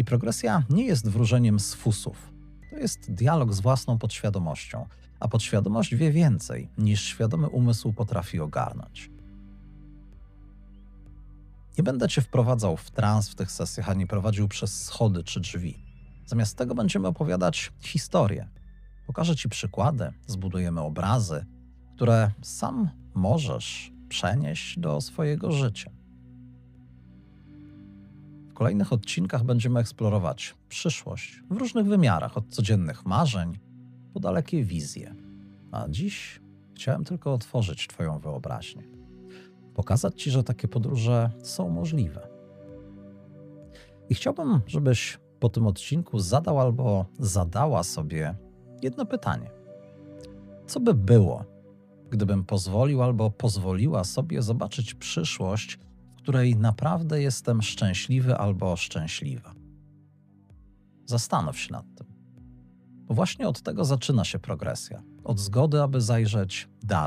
I progresja nie jest wróżeniem z fusów. To jest dialog z własną podświadomością, a podświadomość wie więcej niż świadomy umysł potrafi ogarnąć. Nie będę cię wprowadzał w trans w tych sesjach, ani prowadził przez schody czy drzwi. Zamiast tego będziemy opowiadać historię. Pokażę ci przykłady, zbudujemy obrazy, które sam możesz przenieść do swojego życia. Kolejnych odcinkach będziemy eksplorować przyszłość w różnych wymiarach, od codziennych marzeń po dalekie wizje. A dziś chciałem tylko otworzyć Twoją wyobraźnię. Pokazać Ci, że takie podróże są możliwe. I chciałbym, żebyś po tym odcinku zadał albo zadała sobie jedno pytanie. Co by było, gdybym pozwolił albo pozwoliła sobie zobaczyć przyszłość, której naprawdę jestem szczęśliwy albo szczęśliwa? Zastanów się nad tym. Właśnie od tego zaczyna się progresja. Od zgody, aby zajrzeć dalej.